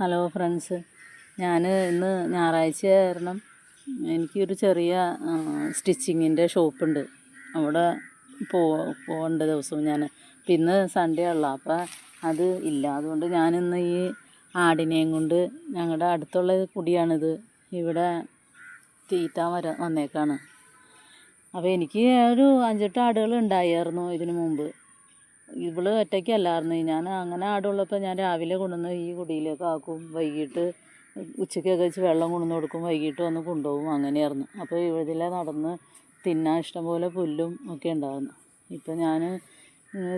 Hello friends. ഞാൻ ഇന്ന് ഞായറാഴ്ച കാരണം എനിക്കൊരു ചെറിയ സ്റ്റിച്ചിങ്ങിന്റെ ഷോപ്പുണ്ട്. അവിടെ പോ പോകേണ്ട ദിവസവും ഞാൻ പിന്നെ സൺഡേ ഉള്ള. അപ്പം അത് ഇല്ല. അതുകൊണ്ട് ഞാനിന്ന് ഈ ആടിനെയും കൊണ്ട് ഞങ്ങളുടെ അടുത്തുള്ള കുടിയാണിത്. ഇവിടെ തീറ്റാൻ വര വന്നേക്കാണ്. അപ്പോൾ എനിക്ക് ഒരു അഞ്ചെട്ട് ആടുകൾ ഉണ്ടായിരുന്നു ഇതിനു മുമ്പ്. ഇവൾ ഒറ്റയ്ക്കല്ലായിരുന്നു ഞാൻ അങ്ങനെ ആടുള്ളപ്പോൾ ഞാൻ രാവിലെ കൊണ്ടുവന്ന് ഈ കുടിയിലേക്ക് ആക്കും. വൈകിട്ട് ഉച്ചയ്ക്കൊക്കെ വെച്ച് വെള്ളം കൊണ്ടുവന്ന് കൊടുക്കും. വൈകിട്ട് വന്ന് കൊണ്ടുപോകും. അങ്ങനെയായിരുന്നു. അപ്പോൾ ഇതിലെ നടന്ന് തിന്നാൻ ഇഷ്ടംപോലെ പുല്ലും ഒക്കെ ഉണ്ടായിരുന്നു. ഇപ്പോൾ ഞാൻ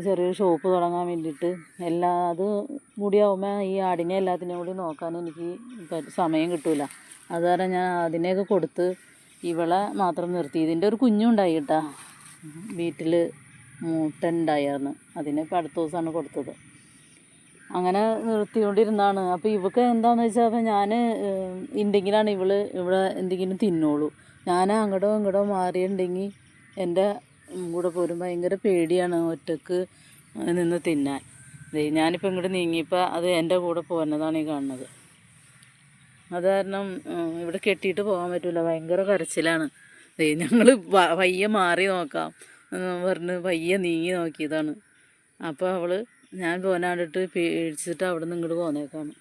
ചെറിയൊരു ഷോപ്പ് തുടങ്ങാൻ വേണ്ടിയിട്ട് എല്ലാ അത് മുടിയാവുമ്പോൾ ഈ ആടിനെ എല്ലാത്തിനെയും കൂടി നോക്കാൻ എനിക്ക് സമയം കിട്ടൂല. അത് കാരണം ഞാൻ അതിനെയൊക്കെ കൊടുത്ത് ഇവളെ മാത്രം നിർത്തി. ഇതിന്റെ ഒരു കുഞ്ഞുണ്ടായി കേട്ടാ. വീട്ടിൽ മൂട്ടുണ്ടായിരുന്നു അതിനെ ഇപ്പം അടുത്ത ദിവസമാണ് കൊടുത്തത്. അങ്ങനെ നിർത്തിക്കൊണ്ടിരുന്നാണ് അപ്പോൾ ഇവക്ക് എന്താണെന്ന് വെച്ചാൽ അപ്പോൾ ഞാൻ ഉണ്ടെങ്കിലാണ് ഇവൾ ഇവിടെ എന്തെങ്കിലും തിന്നോളൂ. ഞാൻ അങ്ങടോ ഇങ്ങടോ മാറിയിട്ടുണ്ടെങ്കിൽ എന്റെ കൂടെ പോരും ഭയങ്കര പേടിയാണ് ഒറ്റയ്ക്ക് നിന്ന് തിന്നാൻ. ഞാനിപ്പോൾ ഇങ്ങോട്ട് നീങ്ങിയപ്പോൾ അത് എന്റെ കൂടെ പോരുന്നതാണ് ഈ കാണുന്നത്. അത് കാരണം ഇവിടെ കെട്ടിയിട്ട് പോകാൻ പറ്റില്ല ഭയങ്കര കരച്ചിലാണ്. ഞങ്ങൾ വയ്യ മാറി നോക്കാം. പറഞ്ഞ് പയ്യെ നീങ്ങി നോക്കിയതാണ്. അപ്പോൾ അവൾ ഞാൻ പോനാണ്ടിട്ട് പേടിച്ചിട്ട് അവിടെ നിന്ന് ഇങ്ങോട്ട് പോന്നേക്കാണ്.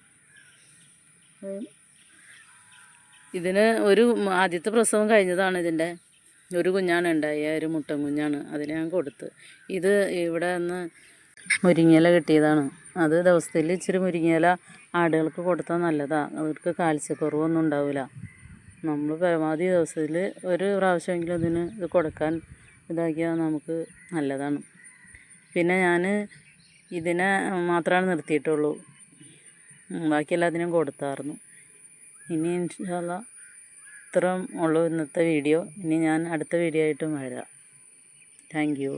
ഇതിന് ഒരു ആദ്യത്തെ പ്രസവം കഴിഞ്ഞതാണ് ഇതിന്റെ ഒരു കുഞ്ഞാണ് ഉണ്ടായി ഒരു മുട്ടൻ കുഞ്ഞാണ് അതിൽ ഞാൻ കൊടുത്ത്. ഇത് ഇവിടെ നിന്ന് മുരിങ്ങയില കിട്ടിയതാണ്. അത് ദിവസത്തിൽ ഇച്ചിരി മുരിങ്ങയില ആടുകൾക്ക് കൊടുത്താൽ നല്ലതാണ് അവർക്ക് കാൽസ്യക്കുറവൊന്നും ഉണ്ടാവില്ല നമ്മൾ പരമാവധി ദിവസത്തിൽ ഒരു പ്രാവശ്യമെങ്കിലും ഇതിന് ഇത് കൊടുക്കാൻ ഇതാക്കിയാൽ നമുക്ക് നല്ലതാണ്. പിന്നെ ഞാൻ ഇതിനെ മാത്രമാണ് നിർത്തിയിട്ടുള്ളൂ. ബാക്കിയെല്ലാത്തിനും കൊടുത്തായിരുന്നു. ഇനി ഇൻഷാല്ല ഇത്രയും ഉള്ളൂ ഇന്നത്തെ വീഡിയോ. ഇനി ഞാൻ അടുത്ത വീഡിയോ ആയിട്ടും വരാം. Thank you.